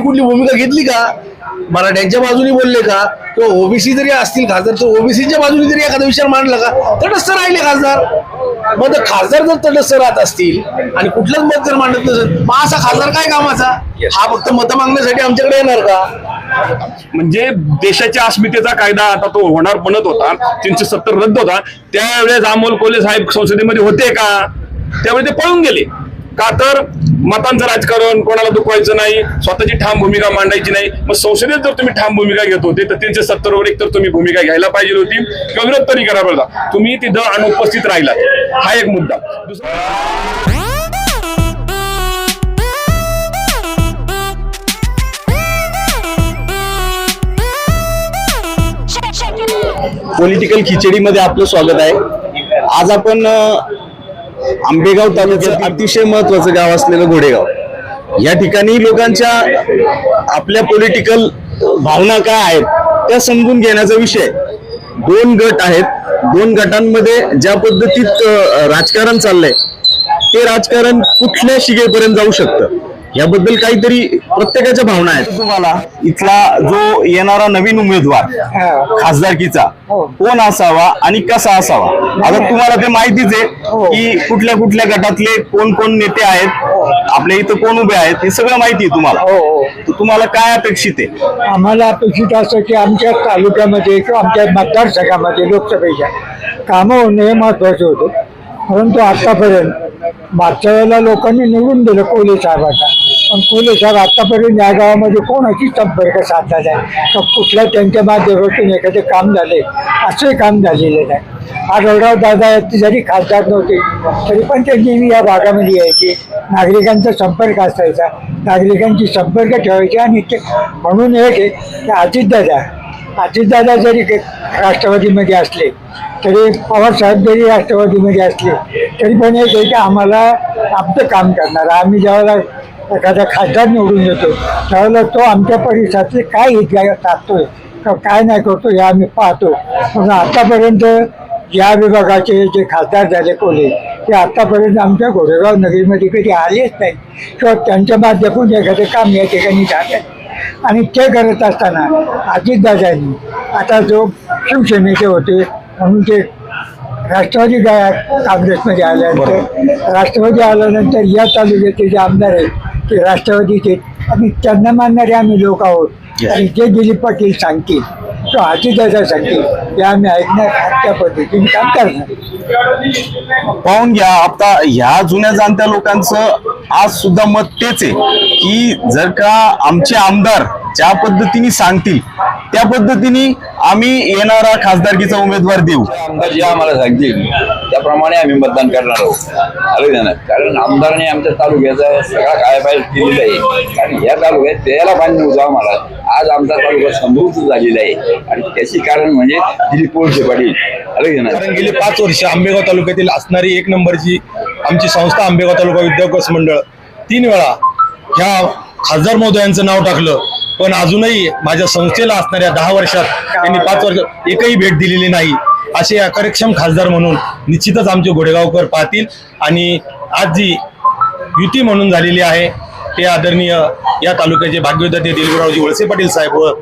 त्यांनी कुठली भूमिका घेतली का? मराठ्यांच्या बाजूने बोलले का? किंवा ओबीसी जरी असतील खासदार तर ओबीसीच्या बाजूने जरी एखादा विचार मांडला का? तटस्थ राहिले खासदार. मग ते खासदार जर तटस्थ राहत असतील आणि कुठलंच मत जर मांडत नसेल मग असा खासदार काय कामाचा? हा फक्त मतं मागण्यासाठी आमच्याकडे येणार का? म्हणजे देशाच्या अस्मितेचा कायदा आता तो होणार बनत होता. तीनशे सत्तर रद्द होता. त्यावेळेस अमोल कोल्हे साहेब संसदेमध्ये होते का? त्यावेळी ते पळून गेले. का तर मतांचं राजकारण कोणाला दुखवायचं नाही स्वतःची ठाम भूमिका मांडायची नाही. मग संसदेत जर तुम्ही ठाम भूमिका घेत होते तर तीनशे सत्तर वर एक तर तुम्ही भूमिका घ्यायला पाहिजे होती. किंवा विरोध तरी करा पाहिजे तुम्ही तिथं अनुपस्थित राहिला. हा एक मुद्दा. दुसरा पॉलिटिकल खिचडीमध्ये आपलं स्वागत आहे. आज आपण आंबेगाव तालुक्यात अतिशय महत्वाचं गाव असलेलं घोडेगाव. या ठिकाणी लोकांच्या आपल्या पॉलिटिकल भावना काय आहेत त्या समजून घेण्याचा विषय. दोन गट आहेत. दोन गटांमध्ये ज्या पद्धतीत राजकारण चाललंय ते राजकारण कुठल्या शिगेपर्यंत जाऊ शकतं? याबद्दल काहीतरी प्रत्येकाच्या भावना आहेत. तुम्हाला इथला जो येणारा नवीन उमेदवार खासदारकीचा कोण असावा आणि कसा असावा? आता तुम्हाला ते माहितीच आहे की कुठल्या कुठल्या गटातले कोण कोण नेते आहेत आपल्या इथं कोण उभे आहेत हे सगळं माहिती आहे तुम्हाला. तुम्हाला काय अपेक्षित आहे? आम्हाला अपेक्षित असं की आमच्या तालुक्यामध्ये किंवा आमच्या मतदारसंघामध्ये लोकसभेच्या कामं होणं हे महत्वाचं होतं. परंतु आतापर्यंत मागच्या वेळेला लोकांनी निवडून दिलं कोहली साहेबांना. पण कोहली साहेब आतापर्यंत या गावामध्ये कोणाची संपर्क साधला नाही. तर कुठल्या त्यांच्या माध्यमातून एखादे काम झाले असंही काम झालेले नाही. आढळराव दादा जरी खासदार नव्हते तरी पण ते नेहमी या भागामध्ये यायचे. नागरिकांचा संपर्क असायचा. नागरिकांची संपर्क ठेवायचे आणि ते म्हणून एक आहे की अजितदादा अजितदादा जरी राष्ट्रवादीमध्ये असले तरी पवार साहेब जरी राष्ट्रवादीमध्ये असले तरी पण एक आहे की आम्हाला आमचं काम करणार. आम्ही ज्यावेळेला एखादा खासदार निवडून येतो त्यावेळेला तो आमच्या परिसरातले काय हित टाकतोय का काय नाही करतो हे आम्ही पाहतो. पण आतापर्यंत या विभागाचे जे खासदार झाले कोले ते आतापर्यंत आमच्या घोडेगाव नगरीमध्ये कधी आलेच नाही किंवा त्यांच्या माध्यमातून एखादं काम या ठिकाणी झालं आणि ते करत असताना अजितदादांनी आता जो शिवसेनेचे होते म्हणून ते राष्ट्रवादी काँग्रेसमध्ये आल्यानंतर राष्ट्रवादी आल्यानंतर या तालुक्याचे जे आमदार आहेत ते राष्ट्रवादीचे आणि त्यांना मानणारे आम्ही लोक आहोत. आणि जे दिलीप पाटील सांगतील तो अजितदादा सांगतील ते आम्ही ऐकणार त्या पद्धतीने काम करणार. पाहून घ्या आता ह्या जुन्या जाणत्या लोकांचं आज सुद्धा मत तेच आहे की जर का आमचे आमदार ज्या पद्धतीने सांगतील त्या पद्धतीने आम्ही येणारा खासदारकीचा उमेदवार देऊ. आमदार जे आम्हाला सांगतील. त्याप्रमाणे आम्ही मतदान करणार आहोत. ना कारण आमदाराने आमच्या तालुक्याचा सगळा काय पाहिजे केलेला आहे. कारण या तालुक्यात त्याला पाणी नव्हतं आम्हाला. आज आमचा तालुका समृद्ध झालेला आहे. आणि त्याची कारण म्हणजे दिलीप पोळसे पाटील. कारण गेली पाच वर्ष आंबेगाव तालुक्यातील असणारी एक नंबरची आमची संस्था आंबेगाव तालुका विद्याभ्यास मंडळ तीन वेळा ह्या खासदार महोदयांचं नाव टाकलं. पण अजूनही माझ्या संस्थेला असणाऱ्या दहा वर्षात त्यांनी पाच वर्ष एकही भेट दिलेली नाही. असे अकार्यक्षम खासदार म्हणून निश्चितच आमचे घोडेगावकर पाहतील. आणि आज जी युती म्हणून झालेली आहे ते आदरणीय या तालुक्याचे भाग्यविधाते दिलगुरावजी वळसे पाटील साहेब व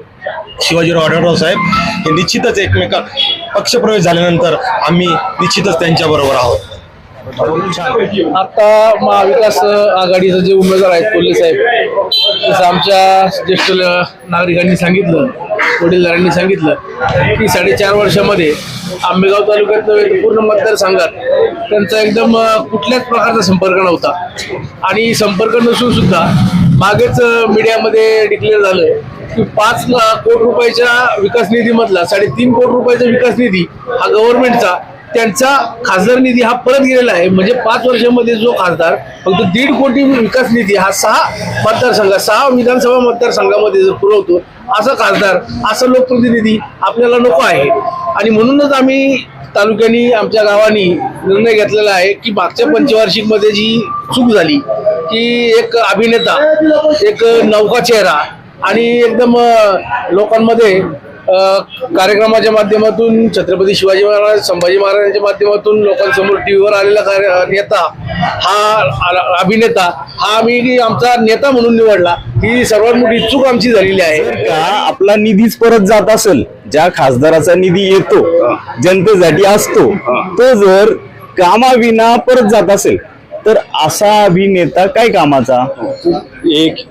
शिवाजीराव आढळराव साहेब हे निश्चितच एकमेका पक्षप्रवेश झाल्यानंतर आम्ही निश्चितच त्यांच्याबरोबर आहोत. आता महाविकास आघाडीचे जे उमेदवार आहेत कोल्हे साहेब जसं आमच्या ज्येष्ठ नागरिकांनी सांगितलं वडीलधाऱ्यांनी सांगितलं की साडेचार वर्षामध्ये आंबेगाव तालुक्यात नव्हे तर पूर्ण मतदारसंघात त्यांचा एकदम कुठल्याच प्रकारचा संपर्क नव्हता. आणि संपर्क नसून सुद्धा मागेच मीडियामध्ये डिक्लेअर झालं की पाच लाख कोटी रुपयाच्या विकास निधीमधला साडेतीन कोटी रुपयाचा विकास निधी हा गव्हर्नमेंटचा त्यांचा खासदार निधी हा परत गेलेला आहे. म्हणजे पाच वर्षामध्ये जो खासदार फक्त दीड कोटी विकास निधी हा सहा मतदारसंघात सहा विधानसभा मतदारसंघामध्ये जर पुरवतो असा खासदार असा लोकप्रतिनिधी आपल्याला नको आहे. आणि म्हणूनच आम्ही तालुक्यांनी आमच्या गावांनी निर्णय घेतलेला आहे की मागच्या पंचवार्षिकमध्ये जी चूक झाली की एक अभिनेता एक नौका चेहरा आणि एकदम लोकांमध्ये कार्यक्रमाच्या माध्यमातून छत्रपती शिवाजी महाराज संभाजी महाराजांच्या माध्यमातून लोकांसमोर टीव्हीवर आलेला कार्य- नेता हा अभिनेता हा आम्ही आमचा नेता म्हणून निवडला. ही सर्वात मोठी चूक आमची झालेली आहे. का आपला निधीच परत जात असेल ज्या खासदाराचा निधी येतो जनतेसाठी असतो तो जर कामाविना परत जात असेल तर असा अभिनेता काय कामाचा? एक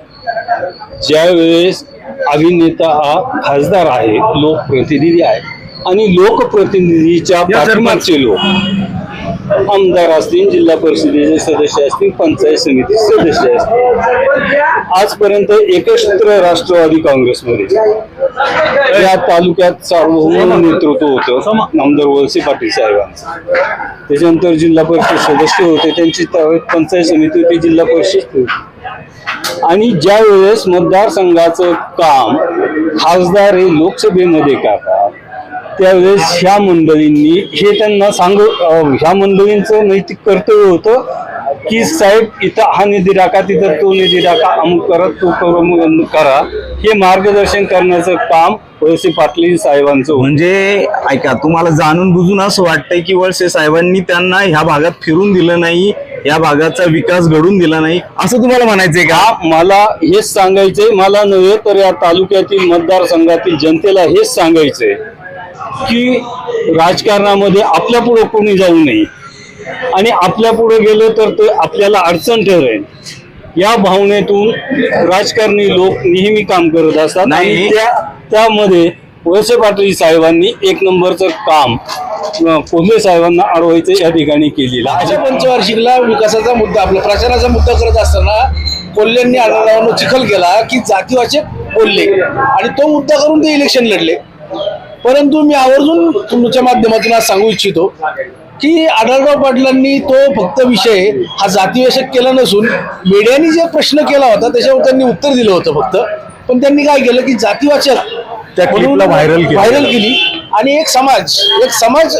ज्यावेळेस अभिनेता हा खासदार आहे लोकप्रतिनिधी आहे आणि लोकप्रतिनिधीच्या पाठीमागचे लोक. आमदार असतील जिल्हा परिषदेचे सदस्य असतील पंचायत समिती सदस्य असतील. आजपर्यंत एकत्र राष्ट्रवादी काँग्रेसमध्ये. या तालुक्यात सार्वभौम नेतृत्व होतं नामदार वळसे पाटील साहेबांचं. त्याच्यानंतर जिल्हा परिषद सदस्य होते त्यांची त्यावेळेस पंचायत समिती होती जिल्हा परिषद होती. आणि ज्या वेळेस मतदारसंघाचं काम खासदार हे लोकसभेमध्ये करतात त्यावेळेस ह्या मंडळींनी हे त्यांना सांग ह्या मंडळींचं नैतिक कर्तव्य होतं की साहेब इथं हा निधी टाका तिथं तो निधी टाका अमुक करा तो करू करा. हे मार्गदर्शन करण्याचं काम वळसे पाटील साहेबांचं म्हणजे ऐका तुम्हाला जाणून बुजून असं वाटतंय की वळसे साहेबांनी त्यांना ह्या भागात फिरून दिलं नाही या भागाचा विकास घडून दिला नाही असं तुम्हाला म्हणायचंय का? मला हेच सांगायचंय मला नव्हे तर या तालुक्यातील मतदारसंघातील जनतेला हेच सांगायचंय की राजकारणामध्ये आपल्या पुढे कोणी जाऊ नये. आणि आपल्या पुढे गेलं तर ते आपल्याला अडचण ठरेल. या भावनेतून राजकारणी लोक नेहमी काम करत असतात. आणि त्या त्यामध्ये वळसे पाटील साहेबांनी एक नंबरचं काम कोल्हे साहेबांना अडवायचं या ठिकाणी केलेलं अशा पंचवार्षिकला विकासाचा मुद्दा आपला प्रचाराचा मुद्दा करत असताना कोल्ह्यांनी आढळरावांना चिखल केला की जातीवाचक बोलले आणि तो मुद्दा करून ते इलेक्शन लढले. परंतु मी आवर्जून तुमच्या माध्यमातून आज सांगू इच्छितो की आढळराव पाटलांनी तो फक्त विषय हा जातीवाचक केला नसून मीडियाने जे प्रश्न केला होता त्याच्यावर त्यांनी उत्तर दिलं होतं फक्त. पण त्यांनी काय केलं की जातीवाचक केलं. व्हायरल केली. आणि एक समाज एक समाज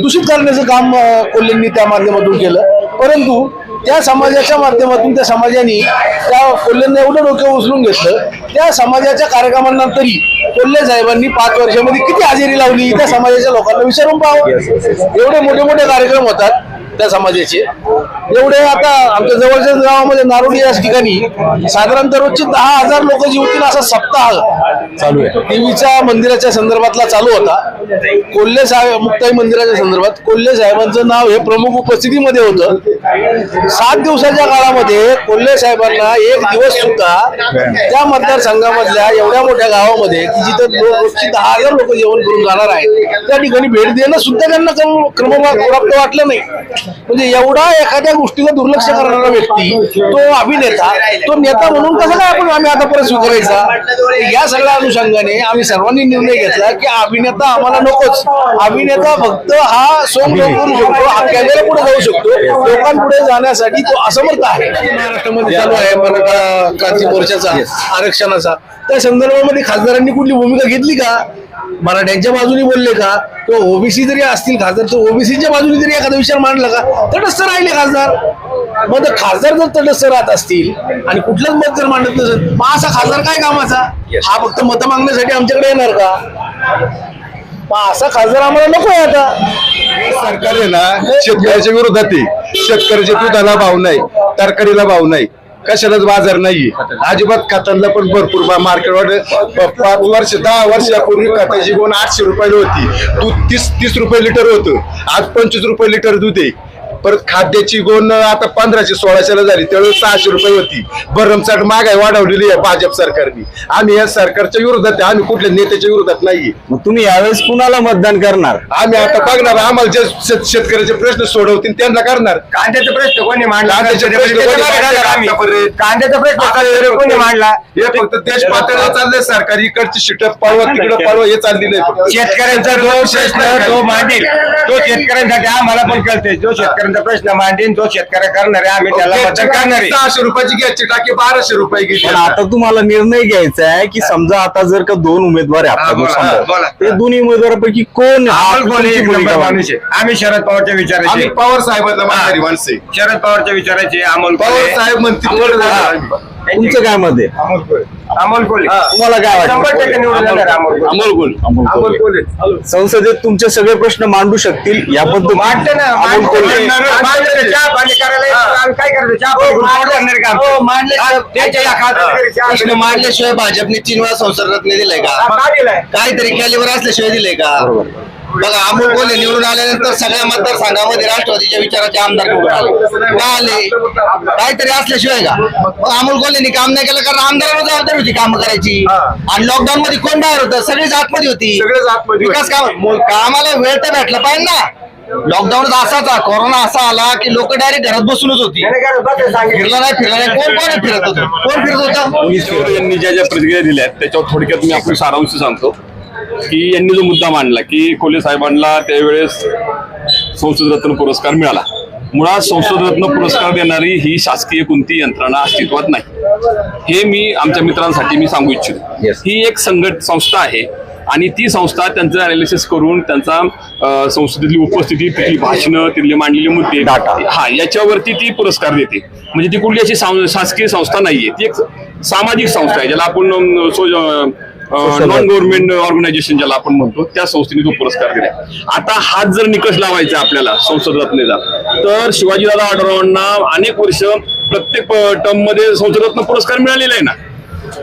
दूषित करण्याचं काम कोल्हेंनी त्या माध्यमातून केलं. परंतु त्या समाजाच्या माध्यमातून त्या समाजाने त्या कोल्हेंना एवढं डोकं उचलून घेतलं. त्या समाजाच्या कार्यक्रमांनंतरही कोल्हे साहेबांनी पाच वर्षामध्ये किती हजेरी लावली? त्या समाजाच्या लोकांना विचारून पाहावं. एवढे मोठे मोठे कार्यक्रम होतात. त्या समाजाचे. एवढे आता आमच्या जवळच्या गावामध्ये नारोडी या ठिकाणी साधारणतः रोजचे दहा हजार लोक जीवतील असा सप्ताह चालू आहे. देवीच्या मंदिराच्या संदर्भातला चालू होता. कोल्हे साहेब मुक्ताई मंदिराच्या संदर्भात कोल्हे साहेबांचं नाव हे प्रमुख उपस्थितीमध्ये होतं. सात दिवसाच्या काळामध्ये कोल्हे साहेबांना एक दिवस सुद्धा त्या मतदारसंघामधल्या एवढ्या मोठ्या गावामध्ये की जिथं रोजची दहा हजार लोक जेवण करून जाणार आहेत त्या ठिकाणी भेट देणं सुद्धा त्यांना क्रम क्रमप्राप्त वाटलं नाही. म्हणजे एवढा एखाद्या गोष्टीवर दुर्लक्ष करणारा व्यक्ती तो अभिनेता तो नेता म्हणून कसं काय आपण आम्ही आता परत स्वीकारायचा? या सगळ्या अनुषंगाने आम्ही सर्वांनी निर्णय घेतला की अभिनेता आम्हाला नकोच. अभिनेता फक्त हा सोंग करू शकतो हा कॅमेरा पुढे जाऊ शकतो. लोकांपुढे जाण्यासाठी तो असमर्थ आहे. महाराष्ट्रामध्ये चालू आहे मराठा क्रांती मोर्चाचा आरक्षणाचा. त्या संदर्भामध्ये खासदारांनी कुठली भूमिका घेतली का? मराठ्यांच्या बाजूने बोलले का? किंवा ओबीसी जरी असतील खासदार तर ओबीसीच्या बाजूने जरी एखादा विचार मांडला का तटस्थ राहिले खासदार. मग खासदार जर तटस्थ राहत असतील आणि कुठलंच मत जर मांडत नसेल मग असा खासदार काय कामाचा? हा फक्त मत मागण्यासाठी आमच्याकडे येणार का? मग असा खासदार आम्हाला नको आहे आता. सरकार आहे ना शेतकऱ्याच्या विरोधात आहे. शेतकऱ्याच्या दुधाला भाव नाही तरकारीला भाव नाही. कशालाच बाजार नाही अजिबात खतांना पण भरपूर मार्केट पाच वर्ष दहा वर्षापूर्वी खताची गुण आठशे रुपयाला होती. दूध तीस तीस रुपये लिटर होतं. आज पंचवीस रुपये लिटर दूध आहे. परत खाद्याची गोण आता पंधराशे सोळाशेला झाली. त्यावेळेस सहाशे रुपये होती. भरमसाठ महागाई वाढवलेली आहे भाजप सरकारने. आम्ही या सरकारच्या विरोधात आहे. आम्ही कुठल्या नेत्याच्या विरोधात नाहीये. मग तुम्ही यावेळेस कुणाला मतदान करणार? आम्ही आता बघणार. आम्हाला जे शेत- शेतकऱ्याचे प्रश्न सोडवतील त्यांना करणार. कांद्याचा प्रश्न कोणी मांडला? कांद्याचे प्रश्न कोणी मांडले? आतापर्यंत? कांद्याचा प्रश्न कोणी मांडला? हे फक्त देश पातळीवर चाललंय. सरकार इकडची शिट पळवा तिकडे पळवा हे चाललेलं आहे फक्त. शेतकऱ्यांचा जो प्रश्न तो मांडेल तो शेतकऱ्यांसाठी आम्हाला पण कळते जो शेतकऱ्यांचा प्रश्न मांडेल तो शेतकरी करणार आहे आम्ही त्याला मतदान करणार आहे सहाशे रुपयाची गॅसची टाकी बाराशे रुपये पण घेतली आता तुम्हाला निर्णय घ्यायचा आहे की समजा आता जर का दोन उमेदवार आहे हा, बोला, आपल्याकडे बोला. ते दोन्ही उमेदवारापैकी कोण आम्हाला कोणी कोणती एक भूमिका नंबर मांडेल? माणूस आहे आम्ही शरद पवारच्या विचारायचे आम्ही पवार साहेबांना मानणारी माणसं. शरद पवारच्या विचारायचे अमोल पवार कोल्हे. साहेब म्हणतील आम्ही. तुमचं काय मत आहे? अमोल कोल्हे तुम्हाला काय वाटतं? अमोल गोल अमोल कोल्हे. संसदेत तुमचे सगळे प्रश्न मांडू शकतील या पद्धतीने अमोल कोल्हे प्रश्न मांडल्याशिवाय भाजपने तीन वेळा संसद रत्न दिलंय का? काहीतरी कॅलिबर असल्याशिवाय दिलंय का? बघा अमोल कोल्हे निवडून आल्यानंतर सगळ्या मतदारसंघामध्ये राष्ट्रवादीच्या विचाराचे आमदार निवडून आले. का आले? काहीतरी असल्याशिवाय का? मग अमोल कोल्हेनी काम नाही केलं कारण आमदारांना जबाबदारी होती काम करायची. आणि लॉकडाऊन मध्ये कोण बाहेर होतं? सगळीच आतमध्ये होती. विकास काम कामाला वेळ तर भेटला पाहिजे ना. लॉकडाऊन असाच कोरोना असा आला की लोक डायरेक्ट घरात बसूनच होती. फिरला नाही फिरला नाही. कोण कोण फिरत होतं? कोण फिरत होतं? यांनी ज्या ज्या प्रतिक्रिया दिल्या आहेत त्याच्यावर थोडक्यात मी आपण सारांश सांगतो. की यांनी जो मुद्दा मांडला की कोल्हे साहेबांना त्यावेळेस संसद रत्न पुरस्कार मिळाला. मुळात संसद रत्न पुरस्कार देणारी ही शासकीय कोणती यंत्रणा अस्तित्वात नाही. हे मी आमच्या मित्रांसाठी मी सांगू इच्छितो. Yes. ही एक संघट संस्था आहे आणि ती संस्था त्यांचं अनालिसिस करून त्यांचा संसदेतली उपस्थिती तिथली भाषणं तिथले मांडलेले मुद्दे हा याच्यावरती ती पुरस्कार देते. म्हणजे ती कुठली अशी शासकीय संस्था नाहीये. ती एक सामाजिक संस्था आहे. ज्याला आपण नॉन गव्हर्नमेंट ऑर्गनायझेशन ज्याला आपण म्हणतो त्या संस्थेने तो पुरस्कार दिलाय. आता हाच जर निकष लावायचा आपल्याला संसद रत्नेचा तर शिवाजीदादा आढळरावांना अनेक वर्ष प्रत्येक टर्ममध्ये संसद रत्न पुरस्कार मिळालेला आहे ना?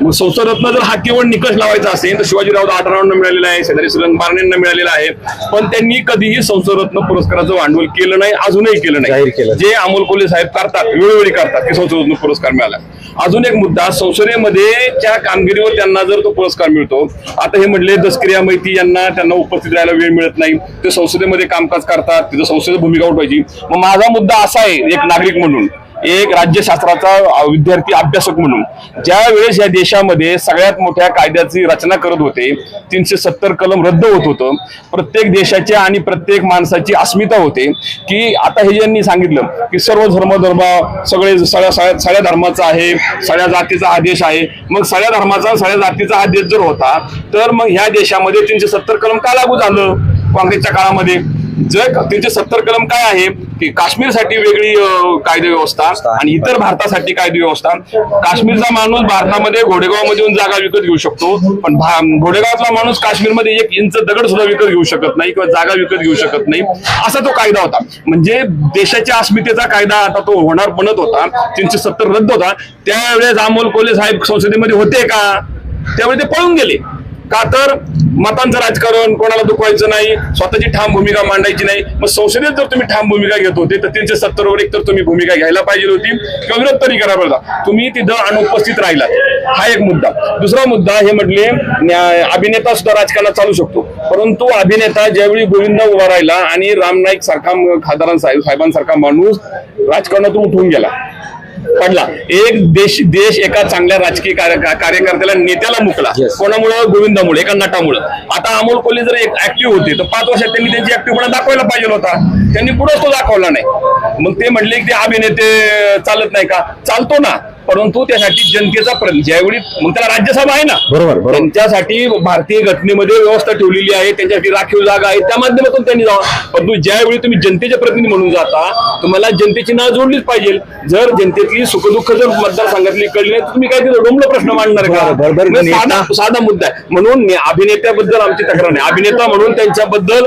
मग संसद रत्न जर हा केवळ निकष लावायचा असेल तर शिवाजीराव आढळरावांना मिळालेला आहे शेजारी सुरंग मिळालेला आहे. पण त्यांनी कधीही संसद रत्न पुरस्काराचं भांडवल केलं नाही अजूनही केलं नाही. केलं. जे अमोल कोल्हे साहेब करतात वेळोवेळी करतात की संसद रत्न पुरस्कार मिळाला. अजून एक मुद्दा संसदेमध्ये च्या कामगिरीवर त्यांना जर तो पुरस्कार मिळतो आता हे म्हणले दसक्रिया मैती यांना त्यांना उपस्थित राहायला वेळ मिळत नाही. ते संसदेमध्ये कामकाज करतात तिथं संसदेत भूमिका उठवायची. मग माझा मुद्दा असा आहे एक नागरिक म्हणून. एक राज्यशास्त्राचा विद्यार्थी अभ्यासक म्हणून. ज्या वेळेस या देशामध्ये सगळ्यात मोठ्या कायद्याची रचना करत होते तीनशे सत्तर कलम रद्द होत होतं. प्रत्येक देशाच्या आणि प्रत्येक माणसाची अस्मिता होते की आता हे ज्यांनी सांगितलं की सर्व धर्म धर्म सगळे सगळ्या सगळ्या सगळ्या धर्माचा आहे सगळ्या जातीचा हा देश आहे. मग सगळ्या धर्माचा सगळ्या जातीचा हा देश जर होता तर मग ह्या देशामध्ये तीनशे सत्तर कलम का लागू झालं? काँग्रेसच्या काळामध्ये. जर तीनशे सत्तर कलम काय आहे की काश्मीरसाठी वेगळी कायदे व्यवस्था आणि इतर भारतासाठी कायदे व्यवस्था. काश्मीरचा माणूस भारतामध्ये घोडेगावमध्ये येऊन जागा विकत घेऊ शकतो पण घोडेगावातला माणूस काश्मीरमध्ये एक इंच दगड सुद्धा विकत घेऊ शकत नाही किंवा जागा विकत घेऊ शकत नाही. असा तो कायदा होता. म्हणजे देशाच्या अस्मितेचा कायदा आता तो होणार बनत होता. तीनशे सत्तर रद्द होता. त्यावेळेस अमोल कोल्हे साहेब संसदेमध्ये होते का? त्यावेळी ते पळून गेले. का तर मतांचं राजकारण कोणाला दुखवायचं नाही स्वतःची ठाम भूमिका मांडायची नाही. मग संसदेत जर तुम्ही ठाम भूमिका घेत होते तर तीनशे सत्तर वर एक तर तुम्ही भूमिका घ्यायला पाहिजे होती. किंवा विरोध तरी करा होता तुम्ही तिथं अनुपस्थित राहिला हा एक मुद्दा. दुसरा मुद्दा हे म्हटले अभिनेता सुद्धा राजकारणात चालू शकतो. परंतु अभिनेता ज्यावेळी गोविंद उभा राहिला आणि राम नाईक सारखा खासदारां साहेब साहेबांसारखा माणूस राजकारणातून उठून गेला पडला. एक देश देश एका चांगल्या राजकीय कार्य- कार्यकर्त्याला नेत्याला मुकला. कोणामुळं? गोविंदामुळे एका नटामुळं. आता अमोल कोल्हे जर एक ऍक्टिव्ह होते तर पाच वर्षात त्यांनी त्यांची ऍक्टिव्हपणा दाखवायला पाहिजे होता. त्यांनी पुढे तो दाखवला नाही. मग ते म्हणले की अभिनेते चालत नाही का? चालतो ना. परंतु त्यासाठी जनतेचा ज्यावेळी मग त्याला राज्यसभा आहे ना? बरोबर, बरोबर. त्यांच्यासाठी भारतीय घटनेमध्ये व्यवस्था ठेवलेली आहे त्यांच्यासाठी राखीव जागा आहे त्या माध्यमातून त्यांनी जावा. परंतु ज्यावेळी तुम्ही जनतेचे प्रतिनिधी म्हणून जाता तुम्हाला जनतेची नाव जोडलीच पाहिजे. जर जनतेतली सुखदुःख जर मतदारसंघातली कळली नाही तर तुम्ही काय तिथं डोंबलं प्रश्न मांडणार का. म्हणजे साधा साधा मुद्दा आहे. म्हणून अभिनेत्याबद्दल आमची तक्रार नाही. अभिनेता म्हणून त्यांच्याबद्दल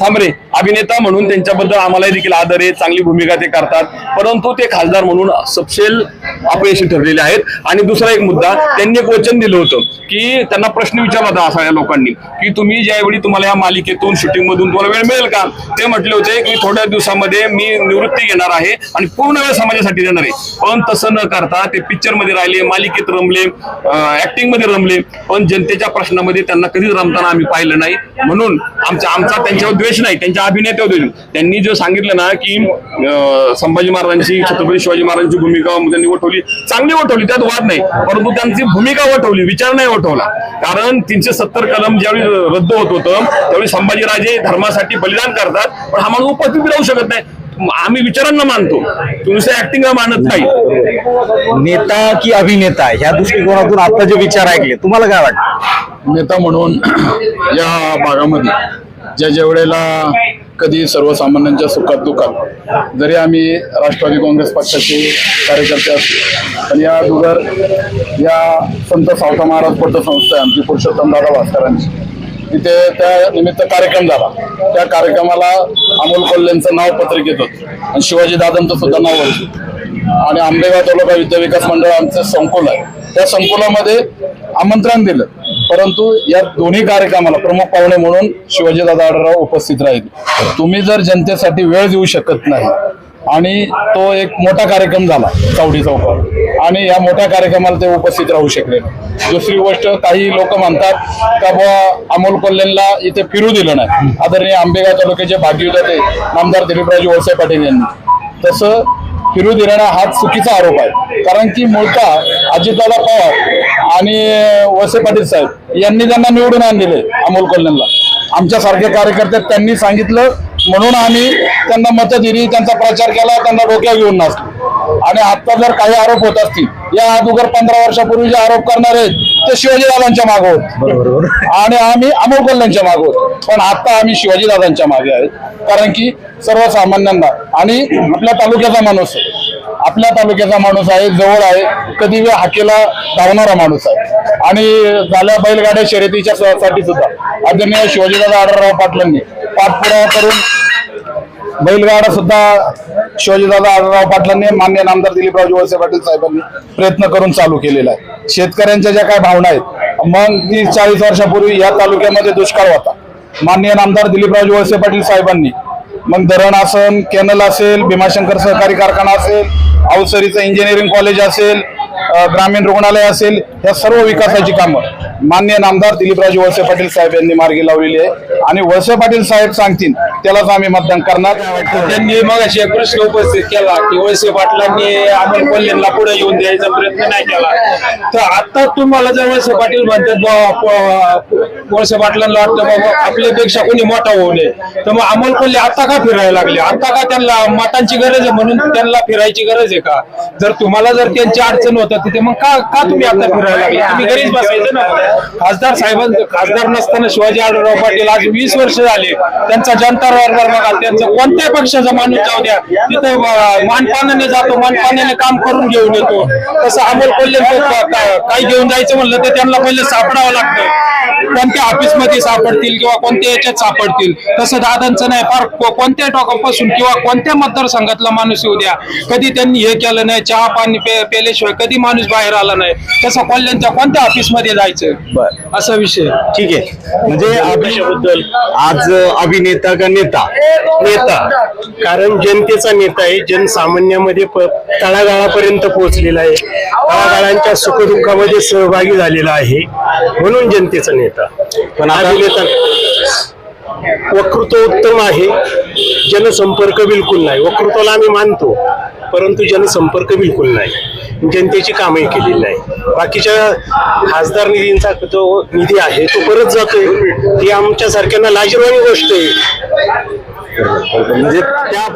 थांबरे अभिनेता म्हणून त्यांच्याबद्दल आम्हाला देखील आदर आहे चांगली भूमिका ते करतात. परंतु ते खासदार म्हणून सपशेल अपयशी ठरलेले आहेत. आणि दुसरा एक मुद्दा त्यांनी एक वचन दिलं होतं की त्यांना प्रश्न विचारला होता सगळ्या लोकांनी की तुम्ही ज्यावेळी तुम्हाला या मालिकेतून शूटिंग मधून तुम्हाला वेळ मिळेल का? ते म्हटले होते की थोड्या दिवसामध्ये मी निवृत्ती घेणार आहे आणि पूर्ण वेळ समाजासाठी देणार आहे. पण तसं न करता ते पिक्चरमध्ये राहिले मालिकेत रमले ऍक्टिंगमध्ये रमले पण जनतेच्या प्रश्नामध्ये त्यांना कधीच रमताना आम्ही पाहिलं नाही. म्हणून आमचा आमचा त्यांच्यावर द्वेष नाही त्यांच्या अभिनेत्यावर द्वेष. त्यांनी जो सांगितलं ना की संभाजी महाराजांची छत्रपती शिवाजी महाराजांची भूमिका त्यांनी वठवली चांगली वठवली त्यात वाद नाही. परंतु त्यांची भूमिका वठवली विचार नाही वठवला. कारण तीनशे सत्तर कलम ज्यावेळी रद्द होत होतं त्यावेळी संभाजीराजे धर्मासाठी बलिदान करतात पण हा माणूस उपस्थित राहू शकत नाही. आम्ही विचारांना मानतो. तुमचं ऍक्टिंगला मानत नाही. नेता की अभिनेता ह्या दृष्टिकोनातून आता जे विचार ऐकले तुम्हाला काय वाटतं? नेता म्हणून या भागामध्ये ज्या ज्या वेळेला कधी सर्वसामान्यांच्या सुखात दुखात जरी आम्ही राष्ट्रवादी काँग्रेस पक्षाचे कार्यकर्ते असतो पण या अगोदर या संत सावता महाराज पतसंस्था आहे आमची पुरुषोत्तम दादा भास्करांची. तिथे त्या निमित्त कार्यक्रम झाला. त्या कार्यक्रमाला अमोल कोल्हेंचं नाव पत्रिकेत होतं. आणि शिवाजी दादांचं सुद्धा नाव होतं. आणि आंबेगाव तालुका विद्या विकास मंडळ आमचं संकुल आहे. त्या संकुलामध्ये आमंत्रण दिलं. परंतु या दोन्ही कार्यक्रमाला प्रमुख पाहुणे म्हणून शिवाजीदादा आढळराव उपस्थित राहील. तुम्ही जर जनतेसाठी वेळ देऊ शकत नाही आणि तो एक मोठा कार्यक्रम झाला चावडी चौकावर आणि या मोठ्या कार्यक्रमाला ते उपस्थित राहू शकले दुसरी गोष्ट काही लोक म्हणतात का बुवा अमोल कोल्हेंना इथे फिरू दिलं नाही. आदरणीय आंबेगाव तालुक्याचे भागीदार नामदार दिलीपराजे वळसे पाटील यांनी. तसं फिरू देणारा हा चुकीचा आरोप आहे. कारण की मूळतः अजितदादा पवार आणि वसे पाटील साहेब यांनी त्यांना निवडून आणलेले अमोल कोल्हेंना आमच्यासारखे कार्यकर्ते त्यांनी सांगितलं म्हणून आम्ही त्यांना मतं दिली त्यांचा प्रचार केला त्यांना डोक्या घेऊन नाचलो. आणि आता जर काही आरोप होत असतील या अगोदर पंधरा वर्षापूर्वी जे आरोप करणार आहेत ते शिवाजीदादांच्या मागे होत. आणि आम्ही अमोल कोल्ह्यांच्या मागे होतो. पण आता आम्ही शिवाजीदादांच्या मागे आहेत. कारण की सर्वसामान्यांना आणि आपल्या तालुक्याचा माणूस आहे. आपल्या तालुक्याचा माणूस आहे जवळ आहे. कधी वेळ हाकेला धावणारा माणूस आहे. आणि झाल्या बैलगाड्या शर्यतीच्या साठी सुद्धा. आदरणीय शिवाजीदादा आढळराव पाटलांनी पाठपुरावा करून बैलगाडा सुद्धा शिवाजीदादा आढळराव पाटलांनी मान्य नामदार दिलीपराव वळसे पाटील साहेबांनी प्रयत्न करून चालू केलेला आहे. शेतकऱ्यांच्या ज्या काय भावना आहेत मग ती चाळीस वर्षापूर्वी या तालुक्यामध्ये दुष्काळ होता. माननीय नामदार दिलीपराव वळसे पाटील साहेबांनी. मग धरण आसन कॅनल असेल भीमाशंकर सहकारी कारखाना असेल अवसरीचं इंजिनिअरिंग कॉलेज असेल ग्रामीण रुग्णालय असेल या सर्व विकासाची कामं. मान्य नामदार दिलीपराजे वळसे पाटील साहेब यांनी मार्गी लावलेली आहे. आणि वळसे पाटील साहेब सांगतील त्यालाच आम्ही मतदान करणार. त्यांनी मग अशी एक प्रश्न उपस्थित केला की वळसे पाटलांनी अमोल कोल्हेंना पुढे येऊन द्यायचा प्रयत्न नाही केला. तर आता तुम्हाला जर वळसे पाटील म्हणतात वळसे पाटलांना वाटतं बाबा आपल्यापेक्षा कोणी मोठा होऊ नये. तर मग अमोल कोल्हे आता का फिरायला लागले? आता का त्यांना मतांची गरज आहे म्हणून त्यांना फिरायची गरज आहे का? जर तुम्हाला जर त्यांची अडचण होत तिथे. मग का का तुम्ही आता फिरायला लागले? तुम्ही घरीच बसायचं ना? खासदार साहेबांचं खासदार नसताना शिवाजी आढळराव पाटील आज वीस वर्ष झाले. त्यांचा जनता रोडवर बघा त्यांचं कोणत्याही पक्षाचा माणूस जाऊ द्या. तिथे मानपानाने जातो मानपानाने काम करून घेऊन येतो. तसं अमोल कोल्हे काही घेऊन जायचं म्हणलं तर त्यांना पहिले सापडावं लागतं. कोणत्या ऑफिसमध्ये सापडतील किंवा कोणत्या याच्यात सापडतील? तसं दादांचं नाही फार कोणत्या टोकापासून किंवा कोणत्या मतदारसंघातला माणूस येऊ द्या? कधी त्यांनी हे केलं नाही चहा पाणी पेल्याशिवाय कधी माणूस बाहेर आला नाही. तसं कोल्ह्यांच्या कोणत्या ऑफिसमध्ये जायचं? असा विषय ठीक आहे. म्हणजे अभि- आज अभिनेता का नेता? नेता. कारण जनतेचा नेता आहे. जनसामान्यामध्ये तळागाळापर्यंत पोहोचलेला आहे. तळागाळांच्या सुखदुःखामध्ये सहभागी झालेला आहे. म्हणून जनतेचा नेता. पण अभिनेता वक्तृत्व उत्तम आहे. जनसंपर्क बिलकुल नाही. वक्तृत्वाला आम्ही मानतो. परंतु जनसंपर्क बिलकुल नाही. जनतेची कामही केलेली नाही. बाकीच्या खासदार निधींचा जो निधी आहे तो परत जातोय. ही आमच्यासारख्यांना लाजीरवाणी गोष्ट आहे. म्हणजे त्या